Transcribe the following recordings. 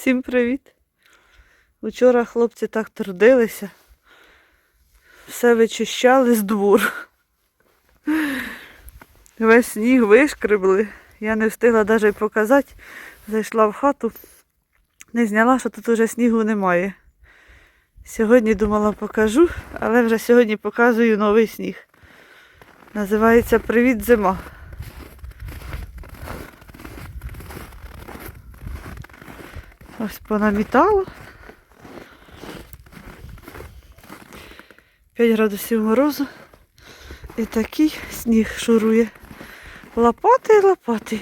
Всім привіт! Вчора хлопці так трудилися. Все вичищали з двору. Весь сніг вишкребли. Я не встигла навіть показати. Зайшла в хату, не зняла, що тут уже снігу немає. Сьогодні думала покажу, але вже сьогодні показую новий сніг. Називається Привіт зима. Ось понамітало. 5 градусів морозу. І такий сніг шурує. Лопати і лопати.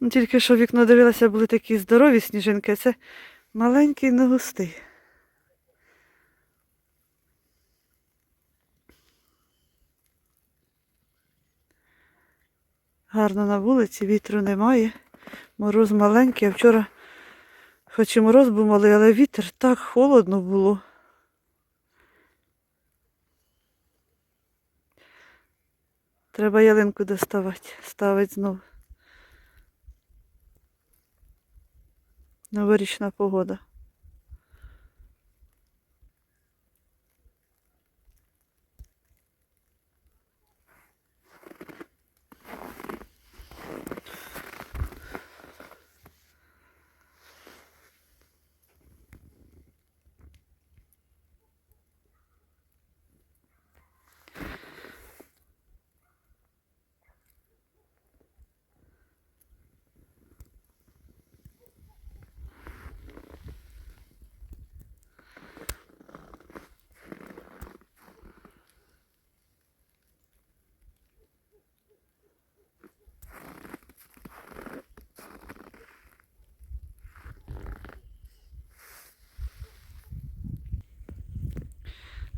Ну, Тільки що вікно дивилася, були такі здорові сніжинки, це маленький, но густий. Гарно на вулиці, вітру немає. Мороз маленький, а вчора, хоч і мороз був малий, але вітер так холодно було. Треба ялинку доставати, ставити знову. Новорічна погода.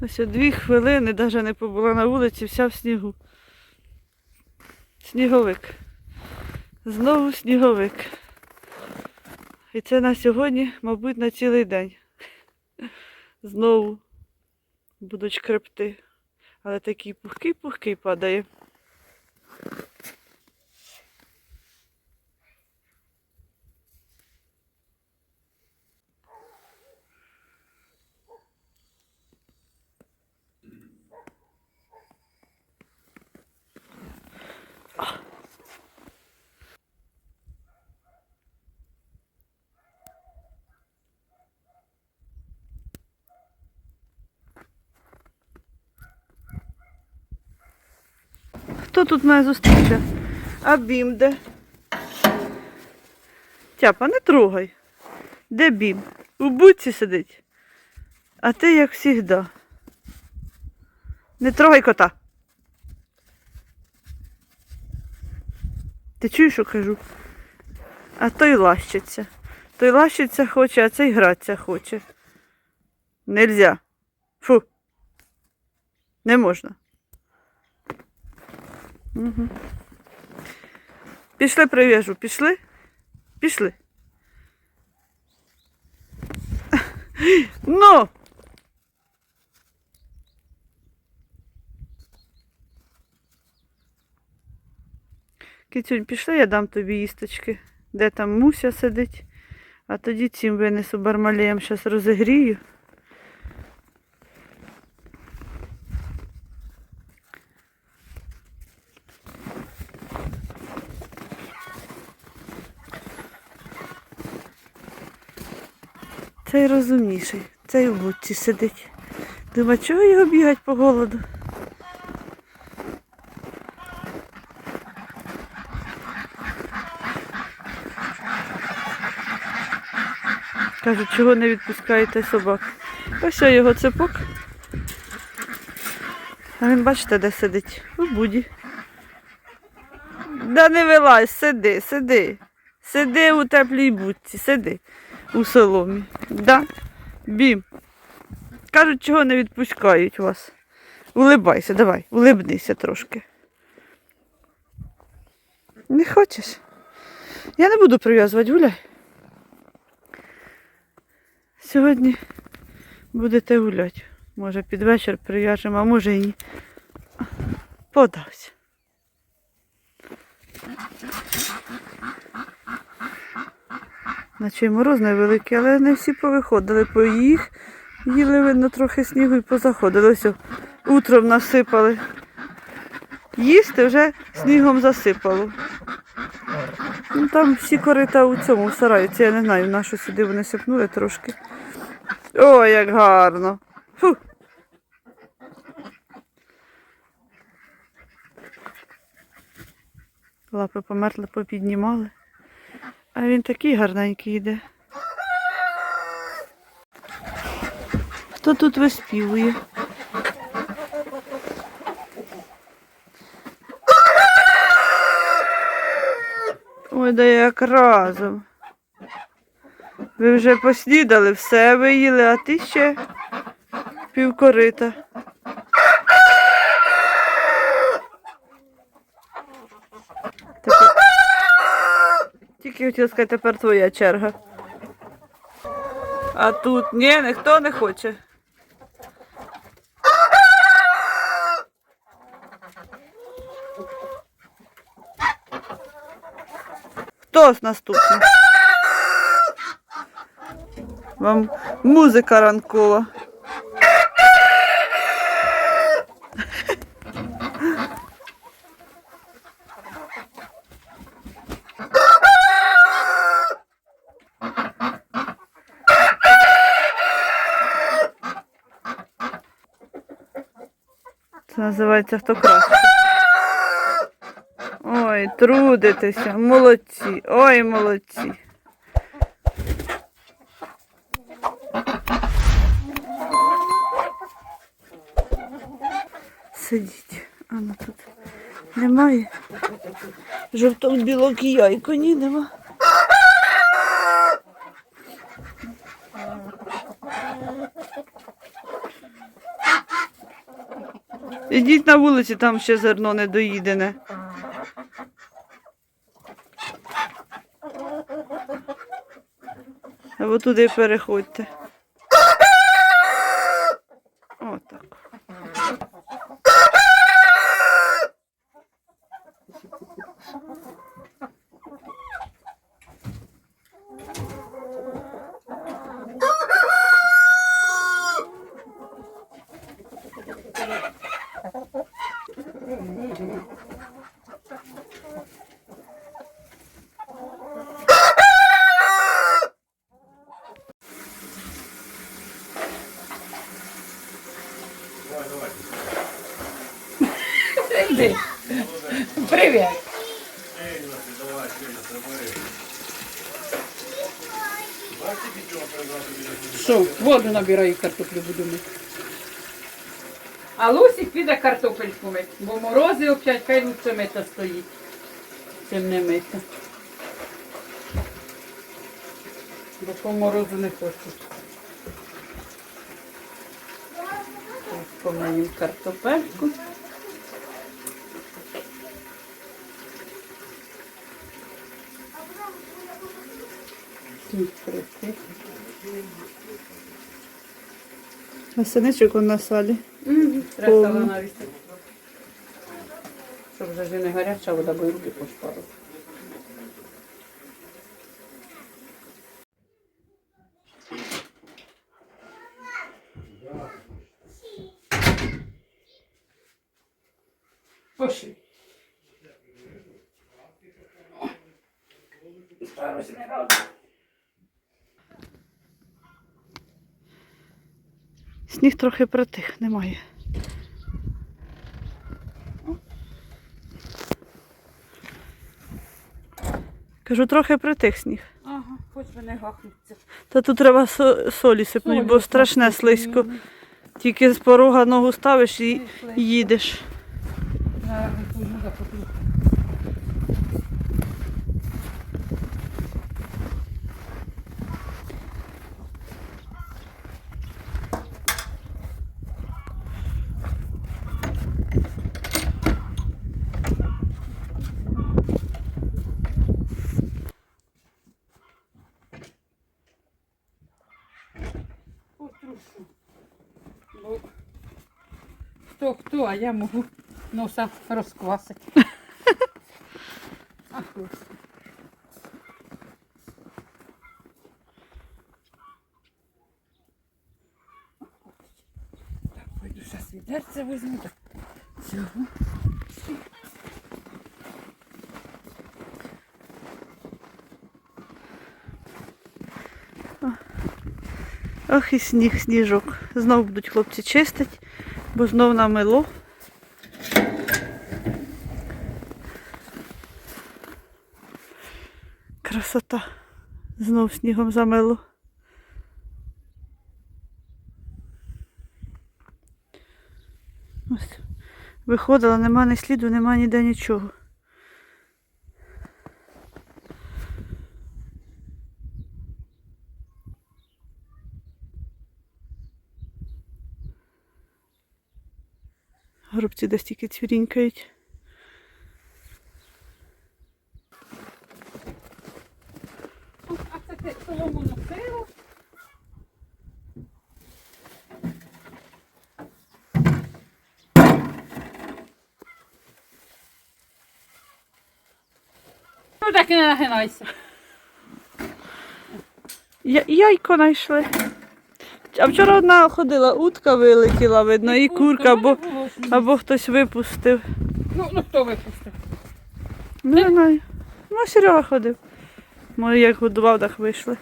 Ось дві хвилини навіть не побула на вулиці, вся в снігу. Сніговик. Знову сніговик. І це на сьогодні, мабуть, на цілий день. Знову будуть крепти. Але такий пухкий-пухкий падає. Хто тут мене зустріче? А бім де? Тяпа, не трогай. Де бім? У будці сидить. А ти як завжди. Не трогай кота. Ти чуєш, що кажу? А той лащиться. Той лащиться хоче, а цей гратися хоче. Нельзя. Фу. Не можна. Угу. Пішли прив'яжу, пішли? Пішли. Ну. Кицюнь, пішли, я дам тобі їсточки. Де там муся сидить, а тоді цим винесу бармалеєм, зараз розігрію. Цей розумніший, цей в будці сидить. Думаю, чого його бігать по голоду? Кажуть, чого не відпускаєте собак. Ось його цепок. А він бачите, де сидить? У буді. Да не вилазь, сиди, сиди. Сиди у теплій будці, сиди у соломі. Да? Бім. Кажуть, чого не відпускають вас. Улибайся, давай, улибнися трошки. Не хочеш? Я не буду прив'язувати, гуляй. Сьогодні будете гуляти. Може під вечір прив'яжемо, а може і ні. Подався. Наче мороз невеликий, але не всі повиходили, по їх їли видно трохи снігу і позаходили. Ось утром насипали. Їсти вже снігом засипало. Ну, там всі корита у цьому в сараї. Це я не знаю, на що сюди вони сипнули трошки. О, як гарно. Фу. Лапи померли, попіднімали. А він такий гарненький йде. Хто тут виспівує? Ой, да як разом. Ви вже поснідали, все виїли, а ти ще півкорита. Тепер... Тільки хотіла сказати, тепер твоя черга. А тут ні, ніхто не хоче. Хто з наступний? Вам музика ранкова. Називається хто. Ой, трудитеся, молодці, ой, молодці. Сидіть. А тут немає. Жовток, білок і яйко, ні, нема. Ідіть на вулиці, там ще зерно не доїдене. Або туди переходьте. Отак. Іди. Привіт. Що, воду набираю картоплю буду мити. А Лусик піде картопельку мити, бо морози опять хай лучше мита стоїть. Чим не мита. Бо по морозу не хочу. Ось помиємо картопельку. Сніг прийти. А синичок он на салі. Треба Повно. навіть. Щоб вже не гаряча вода, бо й руки пошпарили. Сніг трохи притих, немає. Кажу, трохи притих сніг. Ага, хоч би не гахнуться. Та тут треба со- солі сипнути, бо страшне слизько. Тільки з порога ногу ставиш і їдеш. Зараз візьму за потім. Потрушу. Бо хто хто, а я можу носа розквасити. Ах, Господи. Так, пойду зараз відерце візьму. Так. Цього. Ох і сніг, сніжок. Знов будуть хлопці чистити, бо знов намило. Красота. Знов снігом замило. Ось. Виходила, нема ні сліду, нема ніде нічого. Горобці десь тільки цвірінькають. А це ти солому носило? Ну так і не нагинайся. Я, яйко знайшли. А вчора одна ходила, утка вилетіла, видно, і курка, або, Або хтось випустив. Ну, ну хто випустив? Не знаю. Ну, Серега ходив. Ми як годував, так вийшли.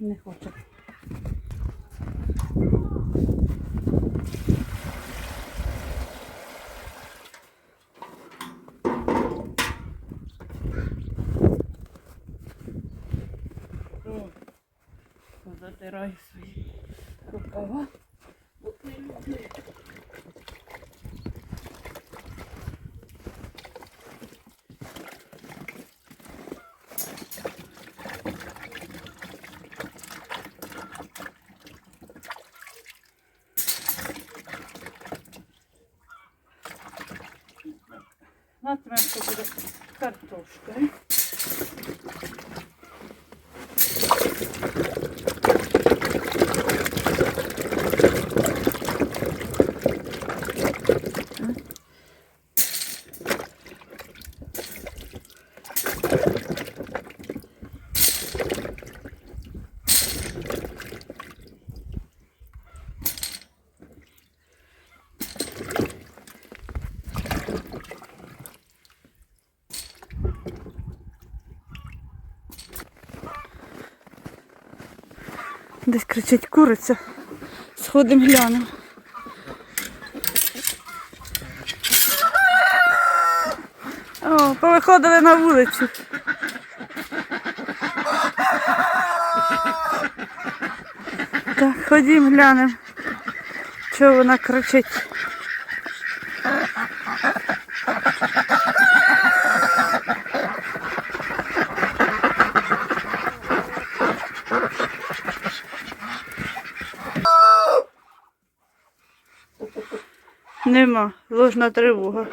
Не хоче. Затираю свої. Рукава. Натремко кричить куриця. Сходимо глянемо. О, повиходили на вулицю. Так, ходім глянемо. Чого вона кричить? Нема, ложна тривога.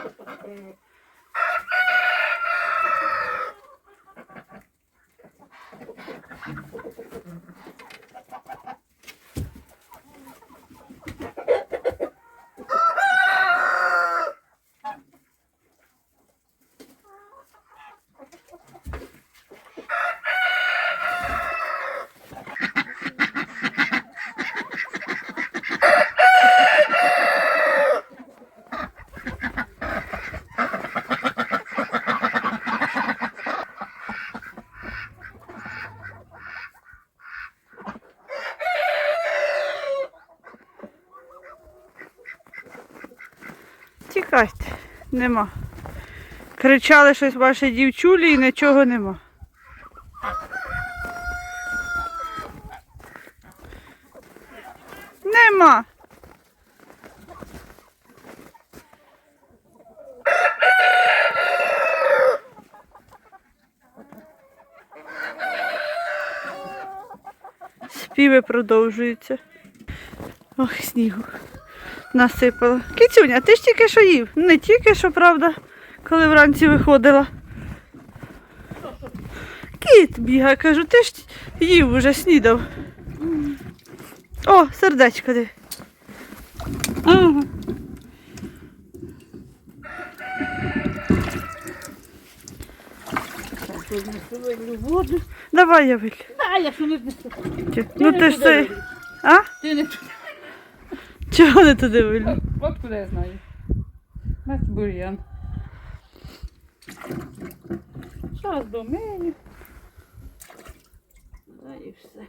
Нема. Кричали щось ваші дівчулі і нічого нема. Нема. Співи продовжуються. Ох, снігу. Насипало. Кицюня, ти ж тільки що їв. Не тільки що, правда, коли вранці виходила. Кіт бігає, кажу, ти ж їв уже снідав. О, сердечко де. Ага. Давай я виль. А, я що не. Ну ти ж це. А? Ти не туди. Чого не туди виль? От куди я знаю. Нас бур'ян. Зараз до мене. Да і все.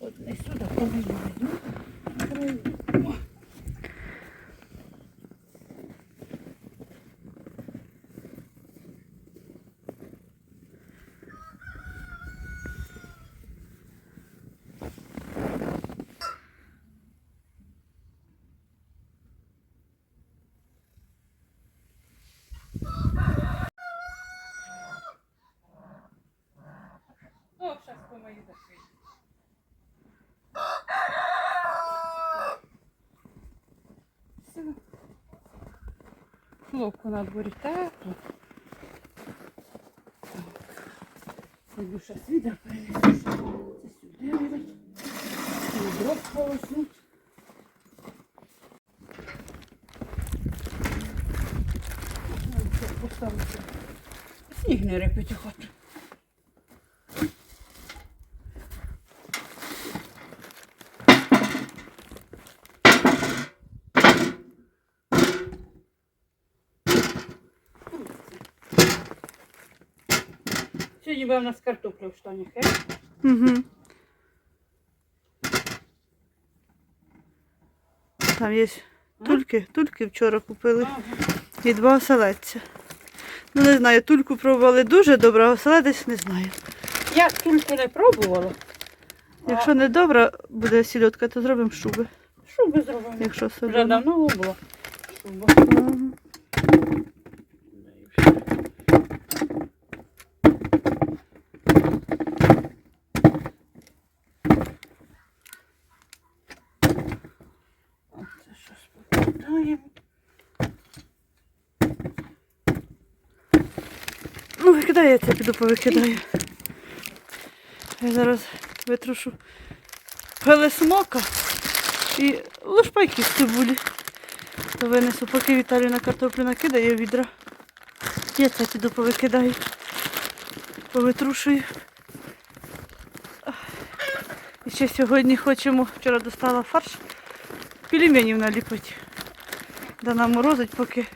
От не сюди, повинен. О, зараз помої закрити. Все. Хлопку на дворі. Ходю ще свідер перенесу. Це сюди вилить. І полоснуть. Сніг не репить охоту. Сьогодні була в нас картопля в штанях, е? Угу. Там є тульки, тульки вчора купили Ага. і два оселедця. Ну не знаю, тульку пробували дуже добре, а оселедець не знаю. Я тільки не пробувала. Якщо не добра буде сільотка, то зробимо шуби. Що би зробили? Якщо Вже давно було. Шуба. Мгм. Покидаємо. Ну, викидай, я це піду повикидаю. Я зараз витрушу пелесмока і лушпайки з цибулі. То винесу, поки Віталій на картоплю накидає відра. Я це піду повикидаю. Повитрушую. І ще сьогодні хочемо, вчора достала фарш, пельменів наліпити. Да морозить, поки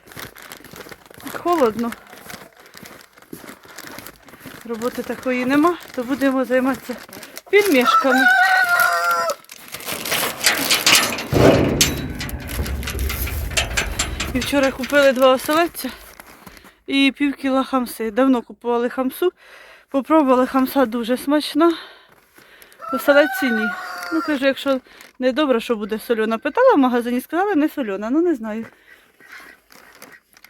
холодно. Роботи такої нема, то будемо займатися пельмешками. І вчора купили два оселедця і пів кіла хамси. Давно купували хамсу. Попробували хамса дуже смачна. Оселедці ні. Ну кажу, якщо не добре, що буде сольона. Питала в магазині, сказали, не сольона, ну не знаю.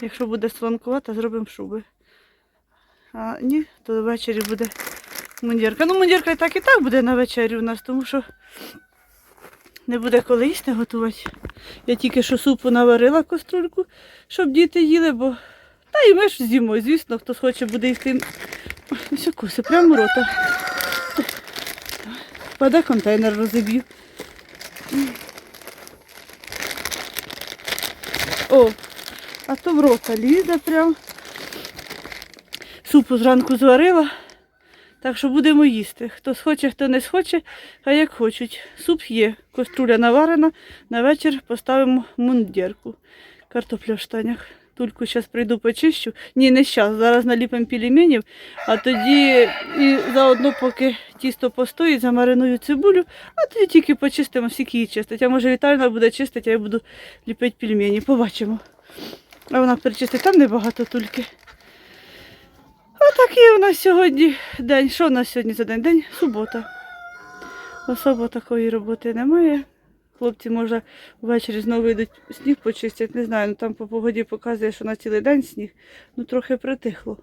Якщо буде солонкувата, зробимо шуби. А ні, то ввечері буде мундірка. Ну, мундірка і так і так буде на вечері у нас, тому що не буде коли їсти готувати. Я тільки що супу наварила каструльку, щоб діти їли, бо та і ми ж з'їмо, звісно, хто хоче буде їсти. Ой, Все коси, прямо рота. Паде контейнер розіб'ю. О, а то в рота лізе прям. Супу зранку зварила, так що будемо їсти. Хто схоче, хто не схоче, а як хочуть. Суп є, каструля наварена, на вечір поставимо мундірку. Картопля в штанях. Тульку зараз прийду почищу. Ні, не зараз, зараз наліпимо пельменів, а тоді і заодно, поки тісто постоїть, замариную цибулю, а тоді тільки почистимо, скільки її чистить. А може Віталіна буде чистити, а я буду ліпити пельмені. Побачимо. А вона перечистить там небагато тільки. Отакий у нас сьогодні день. Що у нас сьогодні за день? День субота. Особо такої роботи немає. Хлопці, може, ввечері знову йдуть сніг почистять. Не знаю, ну там по погоді показує, що на цілий день сніг. Ну трохи притихло.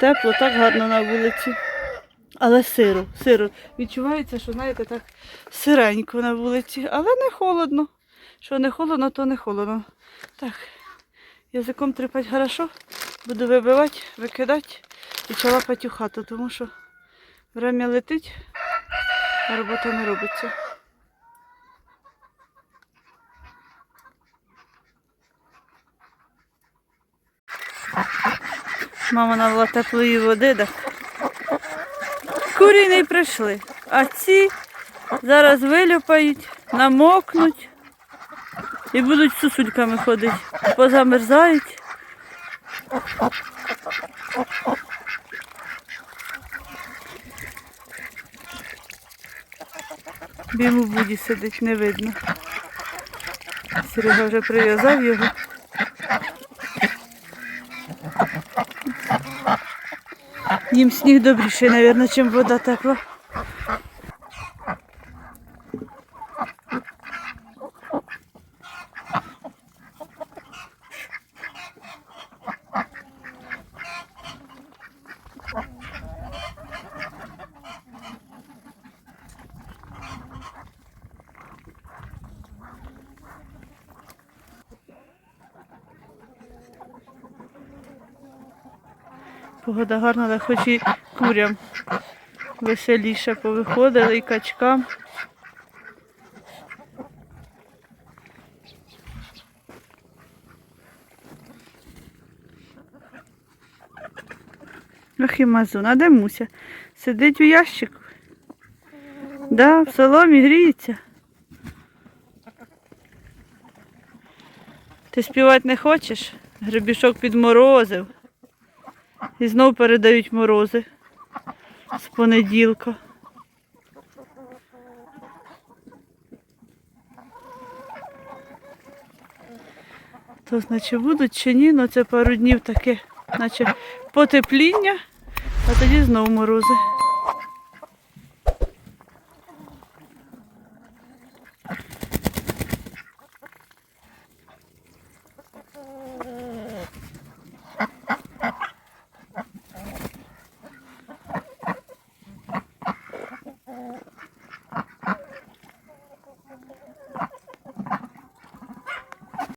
Тепло, так гарно на вулиці. Але сиро, сиро. Відчувається, що, знаєте, так сиренько на вулиці, але не холодно. Що не холодно, то не холодно. Так, язиком тріпать хорошо, буду вибивати, викидати і чалапати у хату, тому що время летить, а робота не робиться. Мама налила теплої води, так. Курі прийшли, а ці зараз вилюпають, намокнуть і будуть сусульками ходити. Позамерзають. Бім у буді сидить, не видно. Серега вже прив'язав його. Їм сніг добріший, мабуть, чим вода тепла. Погода гарна, але хоч і курям веселіше повиходили і качкам. Ох і мазун, а де Муся? Сидить у ящику. Да, в соломі гріється. Ти співати не хочеш? Гребішок підморозив. І знову передають морози з понеділка. То значить будуть чи ні, але це пару днів таке, наче потепління, а тоді знов морози.